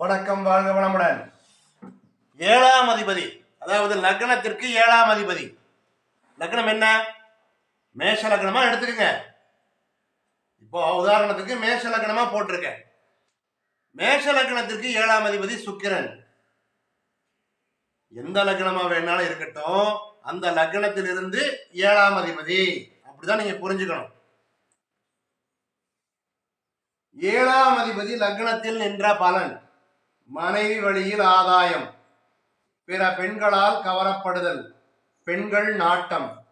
வணக்கம் வாழ்க வளமுடன். ஏழாம் அதிபதி அதாவது லக்னத்திற்கு ஏழாம் அதிபதி. லக்னம் என்ன? மேஷ லக்னமா எடுத்துக்கங்க. இப்போ உதாரணத்துக்கு மேஷ லக்னமா போட்டிருக்கேன். மேஷ லக்னத்திற்கு ஏழாம் அதிபதி சுக்கிரன். எந்த லக்னமா வேணாலும் இருக்கட்டும் அந்த லக்னத்திலிருந்து ஏழாம் அதிபதி. அப்படிதான் நீங்க புரிஞ்சுக்கணும். ஏழாம் அதிபதி லக்னத்தில் நின்ற பலன். மனைவி வழியில் ஆதாயம். பிற பெண்களால் கவரப்படுதல். பெண்கள் நாட்டம்.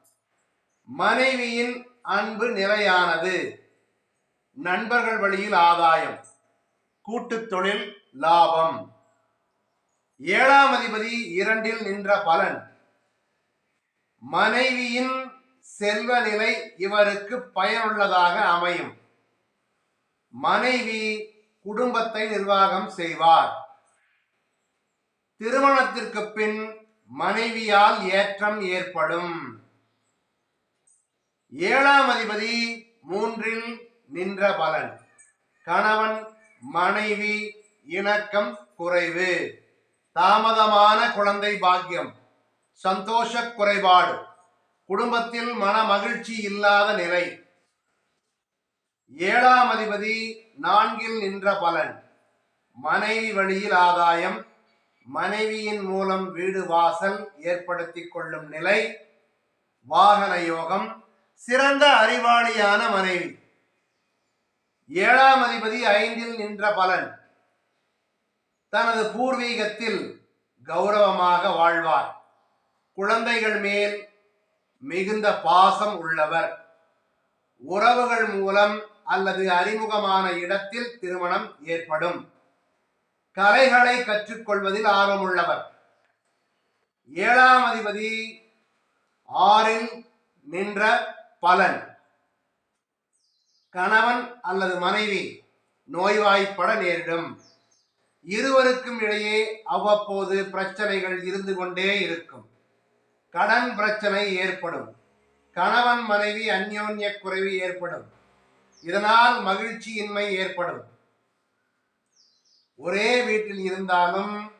மனைவியின் அன்பு நிலையானது. நண்பர்கள் வழியில் ஆதாயம். கூட்டு தொழில் லாபம். ஏழாம் அதிபதி இரண்டில் நின்ற பலன். மனைவியின் செல்வ நிலை இவருக்கு பயனுள்ளதாக அமையும். மனைவி குடும்பத்தை நிர்வாகம் செய்வார். திருமணத்திற்கு பின் மனைவியால் ஏற்றம் ஏற்படும். ஏழாம் அதிபதி மூன்றில் நின்ற பலன். கணவன் மனைவி இணக்கம் குறைவு. தாமதமான குழந்தை பாக்கியம். சந்தோஷ குறைபாடு. குடும்பத்தில் மன மகிழ்ச்சி இல்லாத நிலை. ஏழாம் அதிபதி நான்கில் நின்ற பலன். மனைவி வழியில் ஆதாயம் மனைவியின் மூலம் வீடு வாசல் ஏற்படுத்தி கொள்ளும் நிலை வாகன யோகம் சிறந்த அறிவாளியான மனைவி. ஏழாம் அதிபதி ஐந்தில் நின்ற பலன் தனது பூர்வீகத்தில் கௌரவமாக வாழ்வார். குழந்தைகள் மேல் மிகுந்த பாசம் உள்ளவர். உறவுகள் மூலம் அல்லது அறிமுகமான இடத்தில் திருமணம் ஏற்படும். கலைகளை கற்றுக்கொள்வதில் ஆர்வமுள்ளவர். ஏழாம் அதிபதி ஆறில் நின்ற பலன். கணவன் அல்லது மனைவி நோய்வாய்ப்பட நேரிடும். இருவருக்கும் இடையே அவ்வப்போது பிரச்சனைகள் இருந்து கொண்டே இருக்கும். கடன் பிரச்சனை ஏற்படும். கணவன் மனைவி அந்யோன்ய குறைவு ஏற்படும். இதனால் மகிழ்ச்சியின்மை ஏற்படும். ஒரே வீட்டில் இருந்தாலும்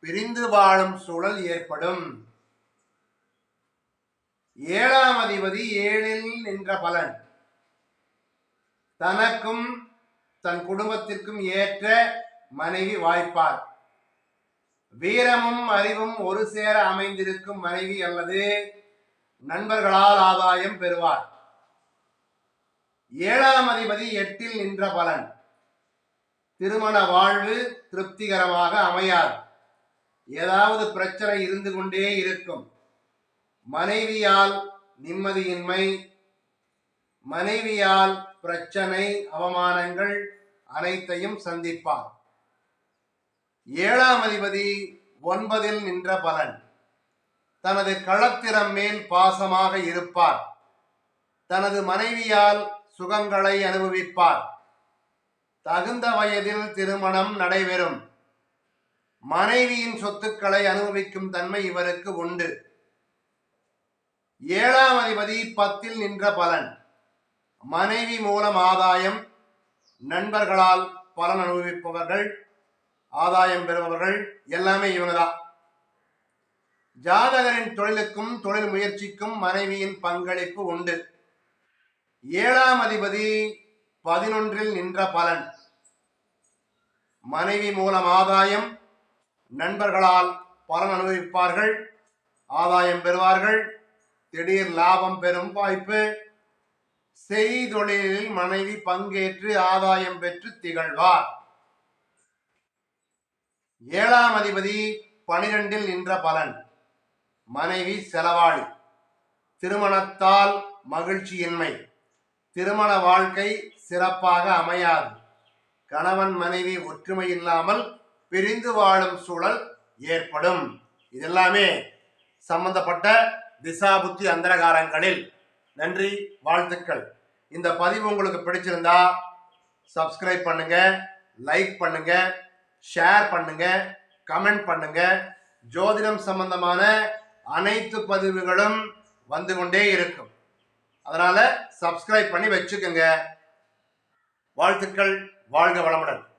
பிரிந்து வாழும் சூழல் ஏற்படும். ஏழாம் அதிபதி ஏழில் நின்ற பலன். தனக்கும் தன் குடும்பத்திற்கும் ஏற்ற மனைவி வாய்ப்பார். வீரமும் அறிவும் ஒரு சேர அமைந்திருக்கும் மனைவி அல்லது நண்பர்களால் ஆதாயம் பெறுவார். ஏழாம் அதிபதி எட்டில் நின்ற பலன். திருமண வாழ்வு திருப்திகரமாக அமையாது. ஏதாவது பிரச்சனை இருந்து கொண்டே இருக்கும். மனைவியால் நிம்மதியின்மை மனைவியால் பிரச்சனை அவமானங்கள் அனைத்தையும் சந்திப்பார். ஏழாம் அதிபதி ஒன்பதில் நின்ற பலன். தனது களத்திறம் மேல் பாசமாக இருப்பார். தனது மனைவியால் சுகங்களை அனுபவிப்பார். தகுந்த வயதில் திருமணம் நடைபெறும். மனைவியின் சொத்துக்களை அனுபவிக்கும் தன்மை இவருக்கு உண்டு. ஏழாம் அதிபதி பத்தில் நின்ற பலன். மனைவி மூலம் ஆதாயம் நண்பர்களால் பலன் அனுபவிப்பவர்கள் ஆதாயம் பெறுபவர்கள் எல்லாமே இவங்க தான் ஜாதகரின் தொழிலுக்கும் தொழில் முயற்சிக்கும் மனைவியின் பங்களிப்பு உண்டு. ஏழாம் அதிபதி பதினொன்றில் நின்ற பலன். மனைவி மூலம் ஆதாயம் நண்பர்களால் பலன் அனுபவிப்பார்கள் ஆதாயம் பெறுவார்கள் திடீர் லாபம் பெறும் வாய்ப்பு செய்தொழிலில் மனைவி பங்கேற்று ஆதாயம் பெற்று திகழ்வார். ஏழாம் அதிபதி பனிரெண்டில் நின்ற பலன் மனைவி செலவாளி திருமணத்தால் மகிழ்ச்சியின்மை திருமண வாழ்க்கை சிறப்பாக அமையாது. கணவன் மனைவி ஒற்றுமை இல்லாமல் பிரிந்து வாழும் சூழல் ஏற்படும். இதெல்லாமே சம்பந்தப்பட்ட திசாபுத்தி அந்தரகாரங்களில். நன்றி வாழ்த்துக்கள். இந்த பதிவு உங்களுக்கு பிடிச்சிருந்தா சப்ஸ்கிரைப் பண்ணுங்க லைக் பண்ணுங்க ஷேர் பண்ணுங்க கமெண்ட் பண்ணுங்க. ஜோதிடம் சம்பந்தமான அனைத்து பதிவுகளும் வந்து கொண்டே இருக்கும். அதனால சப்ஸ்கிரைப் பண்ணி வச்சுக்கோங்க. வாழ்த்துக்கள். வாழ்க வளமுடன்.